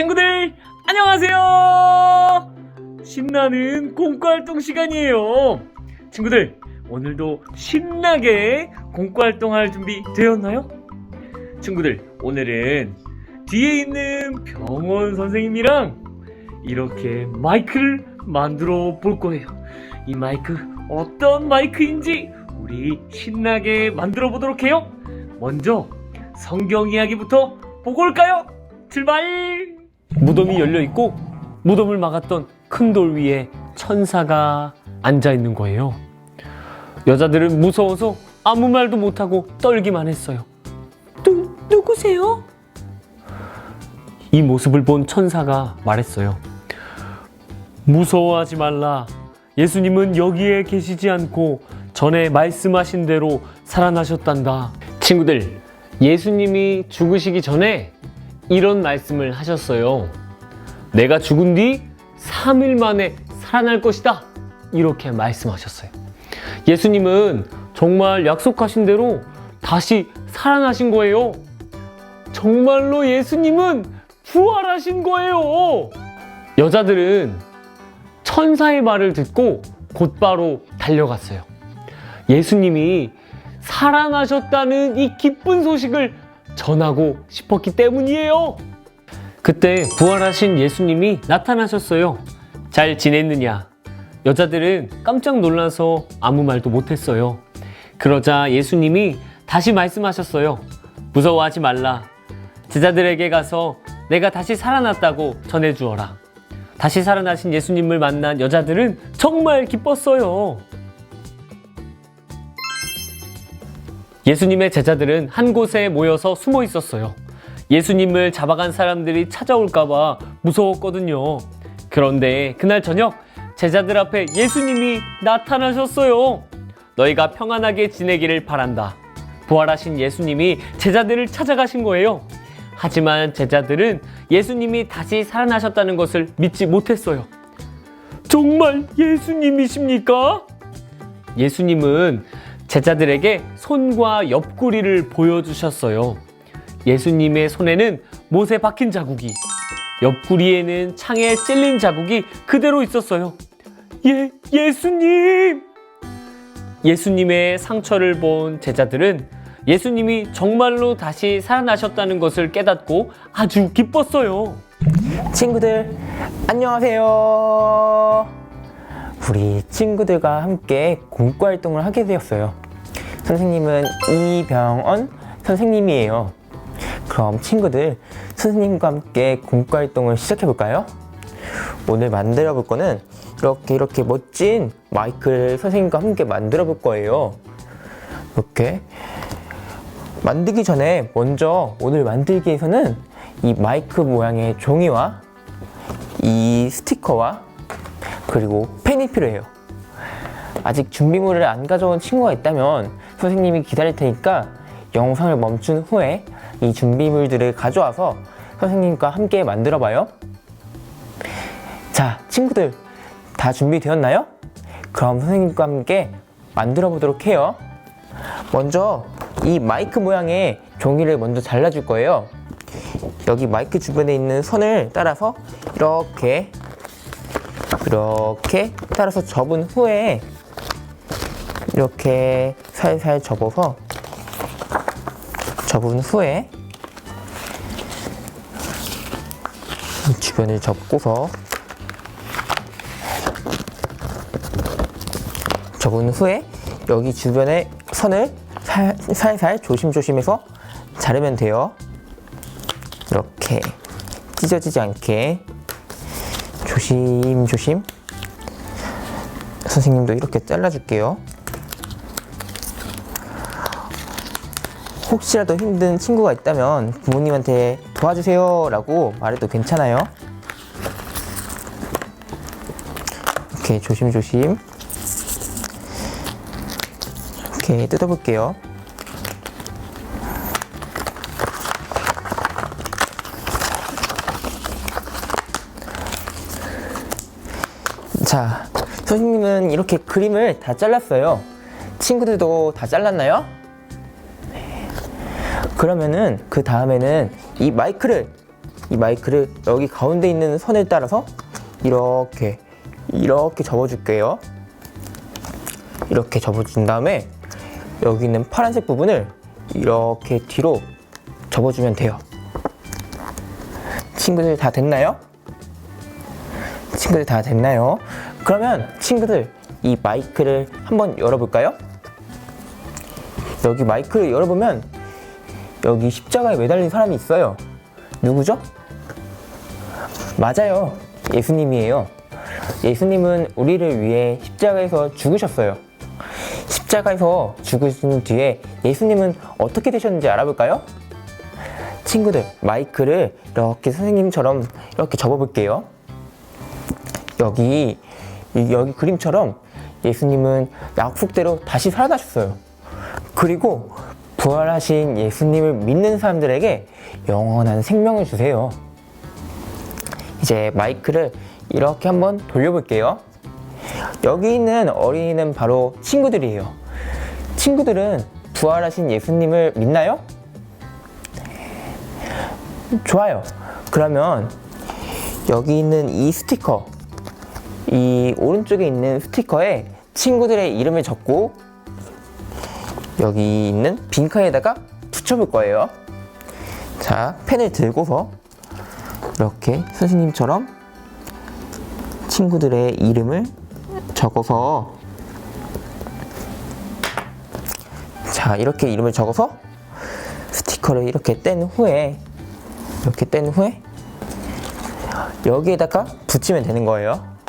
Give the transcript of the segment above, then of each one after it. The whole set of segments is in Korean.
친구들 안녕하세요. 신나는 공과활동 시간이에요. 친구들 오늘도 신나게 공과활동 할 준비 되었나요? 친구들 오늘은 뒤에 있는 병원 선생님이랑 이렇게 마이크를 만들어 볼 거예요. 이 마이크 어떤 마이크인지 우리 신나게 만들어 보도록 해요. 먼저 성경 이야기부터 보고 올까요? 출발! 무덤이 열려 있고 무덤을 막았던 큰 돌 위에 천사가 앉아 있는 거예요. 여자들은 무서워서 아무 말도 못하고 떨기만 했어요. 누, 누구세요? 이 모습을 본 천사가 말했어요. 무서워하지 말라. 예수님은 여기에 계시지 않고 전에 말씀하신 대로 살아나셨단다. 친구들, 예수님이 죽으시기 전에 이런 말씀을 하셨어요. 내가 죽은 뒤 3일 만에 살아날 것이다. 이렇게 말씀하셨어요. 예수님은 정말 약속하신 대로 다시 살아나신 거예요. 정말로 예수님은 부활하신 거예요. 여자들은 천사의 말을 듣고 곧바로 달려갔어요. 예수님이 살아나셨다는 이 기쁜 소식을 전하고 싶었기 때문이에요. 그때 부활하신 예수님이 나타나셨어요. 잘 지냈느냐? 여자들은 깜짝 놀라서 아무 말도 못했어요. 그러자 예수님이 다시 말씀하셨어요. 무서워하지 말라. 제자들에게 가서 내가 다시 살아났다고 전해주어라. 다시 살아나신 예수님을 만난 여자들은 정말 기뻤어요. 예수님의 제자들은 한 곳에 모여서 숨어 있었어요. 예수님을 잡아간 사람들이 찾아올까봐 무서웠거든요. 그런데 그날 저녁 제자들 앞에 예수님이 나타나셨어요. 너희가 평안하게 지내기를 바란다. 부활하신 예수님이 제자들을 찾아가신 거예요. 하지만 제자들은 예수님이 다시 살아나셨다는 것을 믿지 못했어요. 정말 예수님이십니까? 예수님은 제자들에게 손과 옆구리를 보여주셨어요. 예수님의 손에는 못에 박힌 자국이, 옆구리에는 창에 찔린 자국이 그대로 있었어요. 예, 예수님! 예수님의 상처를 본 제자들은 예수님이 정말로 다시 살아나셨다는 것을 깨닫고 아주 기뻤어요. 친구들 안녕하세요. 우리 친구들과 함께 공과 활동을 하게 되었어요. 선생님은 이병언 선생님이에요. 그럼 친구들 선생님과 함께 공과 활동을 시작해 볼까요? 오늘 만들어 볼 거는 이렇게 이렇게 멋진 마이크를 선생님과 함께 만들어 볼 거예요. 이렇게 만들기 전에 먼저 오늘 만들기에서는 이 마이크 모양의 종이와 이 스티커와 그리고 펜이 필요해요. 아직 준비물을 안 가져온 친구가 있다면 선생님이 기다릴 테니까 영상을 멈춘 후에 이 준비물들을 가져와서 선생님과 함께 만들어 봐요. 자, 친구들 다 준비되었나요? 그럼 선생님과 함께 만들어 보도록 해요. 먼저 이 마이크 모양의 종이를 먼저 잘라줄 거예요. 여기 마이크 주변에 있는 선을 따라서 이렇게 이렇게 따라서 접은 후에 이렇게 살살 접어서 접은 후에 이 주변을 접고서 접은 후에 여기 주변에 선을 살, 살살 조심조심해서 자르면 돼요. 이렇게 찢어지지 않게 조심 조심 선생님도 이렇게 잘라줄게요. 혹시라도 힘든 친구가 있다면 부모님한테 도와주세요 라고 말해도 괜찮아요. 이렇게 조심조심 이렇게 뜯어볼게요. 자, 선생님은 이렇게 그림을 다 잘랐어요. 친구들도 다 잘랐나요? 네. 그러면은 그 다음에는 이 마이크를 이 마이크를 여기 가운데 있는 선을 따라서 이렇게 이렇게 접어줄게요. 이렇게 접어준 다음에 여기 있는 파란색 부분을 이렇게 뒤로 접어주면 돼요. 친구들 다 됐나요? 친구들 다 됐나요? 그러면 친구들 이 마이크를 한번 열어볼까요? 여기 마이크를 열어보면 여기 십자가에 매달린 사람이 있어요. 누구죠? 맞아요. 예수님이에요. 예수님은 우리를 위해 십자가에서 죽으셨어요. 십자가에서 죽으신 뒤에 예수님은 어떻게 되셨는지 알아볼까요? 친구들, 마이크를 이렇게 선생님처럼 이렇게 접어볼게요. 여기, 이- 여기 그림처럼 예수님은 약속대로 다시 살아나셨어요. 그리고 부활하신 예수님을 믿는 사람들에게 영원한 생명을 주세요. 이제 마이크를 이렇게 한번 돌려볼게요. 여기 있는 어린이는 바로 친구들이에요. 친구들은 부활하신 예수님을 믿나요? 좋아요. 그러면 여기 있는 이 스티커, 이 오른쪽에 있는 스티커에 친구들의 이름을 적고 여기 있는 빈칸에다가 붙여볼 거예요. 자, 펜을 들고서 이렇게 선생님처럼 친구들의 이름을 적어서 자, 이렇게 이름을 적어서 스티커를 이렇게 뗀 후에 이렇게 뗀 후에 여기에다가 붙이면 되는 거예요.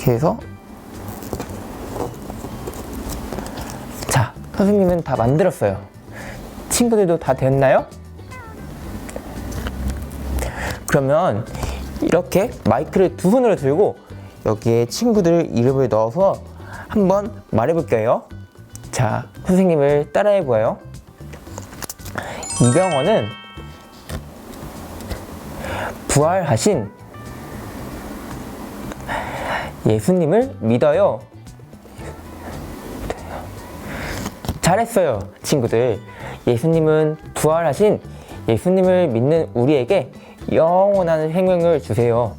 이렇게 해서 자, 선생님은 다 만들었어요. 친구들도 다 됐나요? 그러면 이렇게 마이크를 두 손으로 들고 여기에 친구들 이름을 넣어서 한번 말해볼게요. 자, 선생님을 따라해 보아요. 이병헌은 부활하신 예수님을 믿어요. 잘했어요, 친구들. 예수님은 부활하신 예수님을 믿는 우리에게 영원한 생명을 주세요.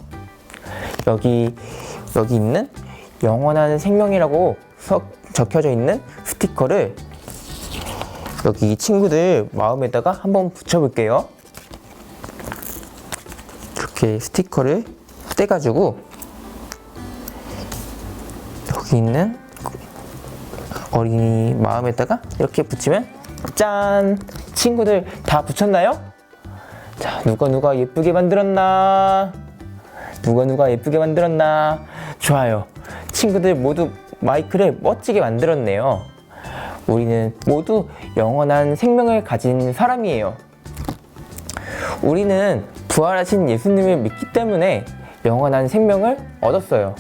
여기 여기 있는 영원한 생명이라고 서, 적혀져 있는 스티커를 여기 친구들 마음에다가 한번 붙여볼게요. 이렇게 스티커를 떼가지고 있는 어린이 마음에다가 이렇게 붙이면 짠! 친구들 다 붙였나요? 자, 누가 누가 예쁘게 만들었나? 누가 누가 예쁘게 만들었나? 좋아요. 친구들 모두 마이크를 멋지게 만들었네요. 우리는 모두 영원한 생명을 가진 사람이에요. 우리는 부활하신 예수님을 믿기 때문에 영원한 생명을 얻었어요.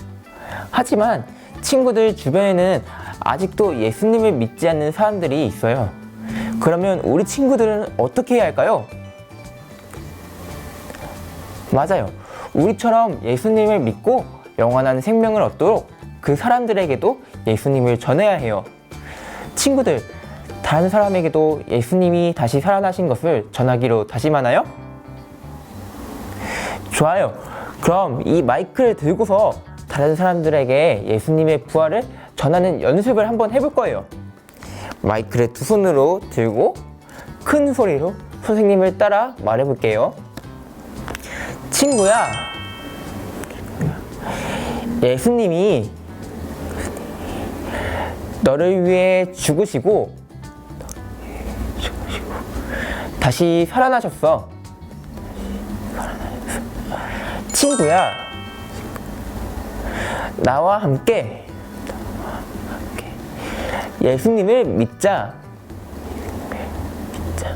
하지만 친구들 주변에는 아직도 예수님을 믿지 않는 사람들이 있어요. 그러면 우리 친구들은 어떻게 해야 할까요? 맞아요. 우리처럼 예수님을 믿고 영원한 생명을 얻도록 그 사람들에게도 예수님을 전해야 해요. 친구들, 다른 사람에게도 예수님이 다시 살아나신 것을 전하기로 다짐하나요? 좋아요. 그럼 이 마이크를 들고서 다른 사람들에게 예수님의 부활을 전하는 연습을 한번 해볼 거예요. 마이크를 두 손으로 들고 큰 소리로 선생님을 따라 말해볼게요. 친구야, 예수님이 너를 위해 죽으시고 다시 살아나셨어. 친구야, 나와 함께 예수님을 믿자. 믿자.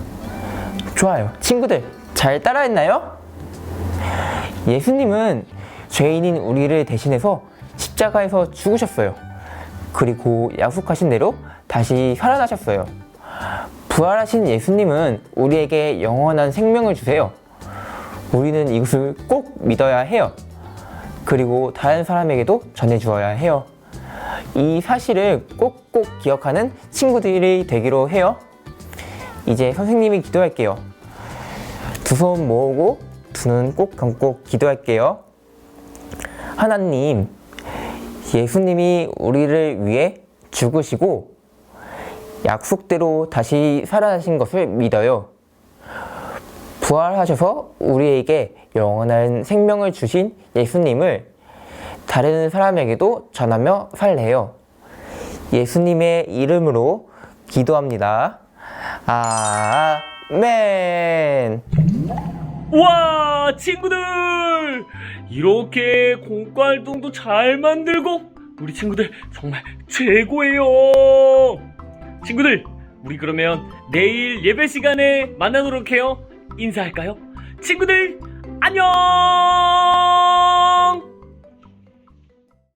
좋아요. 친구들, 잘 따라했나요? 예수님은 죄인인 우리를 대신해서 십자가에서 죽으셨어요. 그리고 약속하신 대로 다시 살아나셨어요. 부활하신 예수님은 우리에게 영원한 생명을 주세요. 우리는 이것을 꼭 믿어야 해요. 그리고 다른 사람에게도 전해주어야 해요. 이 사실을 꼭꼭 기억하는 친구들이 되기로 해요. 이제 선생님이 기도할게요. 두 손 모으고 두 눈 꼭 감고 기도할게요. 하나님, 예수님이 우리를 위해 죽으시고 약속대로 다시 살아나신 것을 믿어요. 부활하셔서 우리에게 영원한 생명을 주신 예수님을 다른 사람에게도 전하며 살래요. 예수님의 이름으로 기도합니다. 아멘. 와 친구들 이렇게 공과 활동도 잘 만들고 우리 친구들 정말 최고예요 친구들 우리 그러면 내일 예배 시간에 만나도록 해요 인사할까요? 친구들, 안녕!